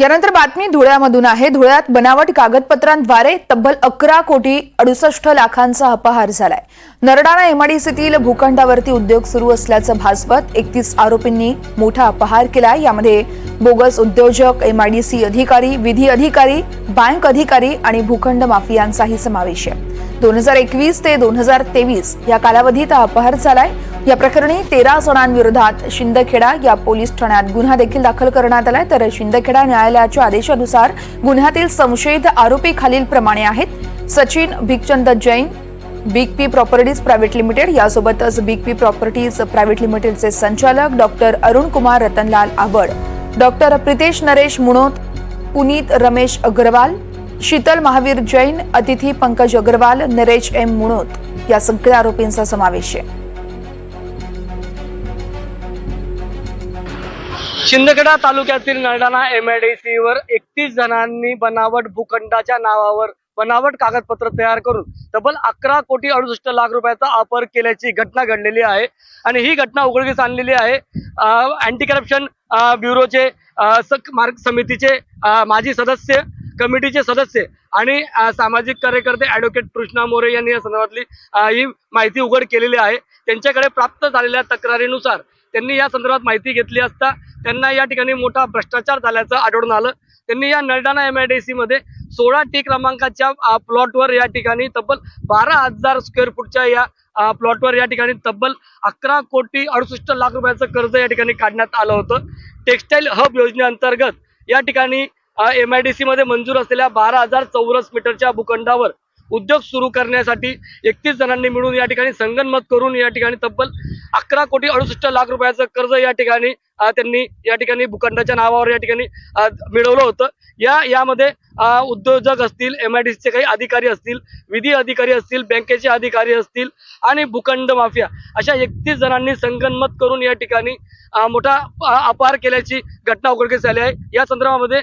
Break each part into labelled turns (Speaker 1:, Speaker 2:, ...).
Speaker 1: यानंतर बातमी धुळ्यामधून आहे. धुळ्यात बनावट कागदपत्रांद्वारे तब्बल अकरा कोटी अडुसष्ट लाखांचा अपहार झालाय. नरडाणा एमआयडीसीतील भूखंडावरती उद्योग सुरू असल्याचं भासवत एकतीस आरोपींनी मोठा अपहार केलाय यामध्ये बोगस उद्योजक एमआयडीसी अधिकारी विधी अधिकारी बँक अधिकारी आणि भूखंड माफियांचाही समावेश आहे. दोन हजार एकवीस ते दोन हजार तेवीस या कालावधीत हा अपहार झालाय. या प्रकरणी तेरा जणांविरोधात शिंदखेडा या पोलीस ठाण्यात गुन्हा देखील दाखल करण्यात आलाय. तर शिंदखेडा न्यायालयाच्या आदेशानुसार गुन्ह्यातील संशयित आरोपी खालीलप्रमाणे आहेत. Sachin Bhikchand Jain Big P Properties Private Limited यासोबतच बिग पी प्रॉपर्टीज प्रायव्हेट लिमिटेडचे संचालक doctor Arun Kumar Ratanlal Abad doctor Pritesh Naresh Munot Puneet Ramesh Agarwal Sheetal Mahavir Jain Atithi Pankaj Agarwal Naresh M Munot या सगळ्या आरोपींचा समावेश आहे.
Speaker 2: शिंदखेडा तालुक्यातील Nardana D वर एकतीस जणांनी बनावट भूखंडाच्या नावावर बनावट कागदपत्र तयार करून तब्बल अकरा कोटी अडुसष्ट लाख रुपयाचा अपहार केल्याची घटना घडलेली आहे. आणि ही घटना उघडकीस आणलेली आहे. अँटी करप्शन ब्युरोचे मार्ग समितीचे माजी सदस्य कमिटीचे सदस्य आणि सामाजिक कार्यकर्ते ॲडव्होकेट कृष्णा मोरे यांनी या संदर्भातली ही माहिती उघड केलेली आहे. त्यांच्याकडे प्राप्त झालेल्या तक्रारीनुसार त्यांनी या संदर्भात माहिती घेतली असता त्यांना या ठिकाणी मोठा भ्रष्टाचार झाल्याचं आढळून आलं. त्यांनी या नरडाणा डी मध्ये सोळा टी क्रमांकाच्या प्लॉटवर या ठिकाणी तब्बल बारा हजार स्क्वेअर फूटच्या या प्लॉटवर या ठिकाणी तब्बल अकरा कोटी अडुसष्ट लाख रुपयाचं कर्ज या ठिकाणी काढण्यात आलं होतं. टेक्स्टाईल हब योजनेअंतर्गत या ठिकाणी एम आय डी सी मध्ये मंजूर असलेल्या बारा हजार चौरस मीटरच्या भूखंडावर उद्योग सुरू करण्यासाठी एकतीस जणांनी मिळून या ठिकाणी संगनमत करून या ठिकाणी तब्बल अकरा कोटी अडुसष्ट लाख रुपयाचं कर्ज या ठिकाणी त्यांनी या ठिकाणी भूखंडाच्या नावावर या ठिकाणी मिळवलं होतं. या यामध्ये उद्योजक असतील एम आय डी सीचे काही अधिकारी असतील विधी अधिकारी असतील बँकेचे अधिकारी असतील आणि भूखंड माफिया अशा एकतीस जणांनी संगनमत करून या ठिकाणी मोठा अपहार केल्याची घटना उघडकीस झाली आहे. या संदर्भामध्ये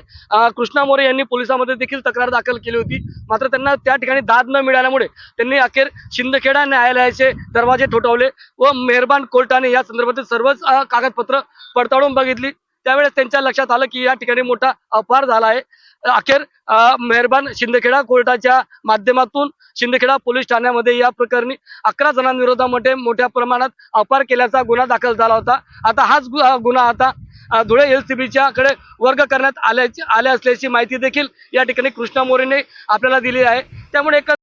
Speaker 2: कृष्णा मोरे यांनी पोलिसांमध्ये देखील तक्रार दाखल केली होती. मात्र त्यांना त्या ठिकाणी दाद न मिळाल्यामुळे त्यांनी अखेर शिंदखेडा न्यायालयाचे दरवाजे ठोठावले व मेहरबान कोर्टाने या संदर्भातील सर्वच कागदपत्र पडताळून बघितली. त्यावेळेस त्यांच्या लक्षात आलं की या ठिकाणी मोठा अपहार झाला आहे. अखेर मेहरबान शिंदखेडा कोर्टाच्या माध्यमातून शिंदखेडा पोलीस ठाण्यामध्ये या प्रकरणी अकरा जणांविरोधामध्ये मोठ्या प्रमाणात अपहार केल्याचा गुन्हा दाखल झाला होता. आता हाच गु- गुन्हा आता धुळे एल सी एलसीबीच्या कडे वर्ग करण्यात आल्याची आल्या असल्याची माहिती देखील या ठिकाणी कृष्णा मोरेने आपल्याला दिली आहे. त्यामुळे एक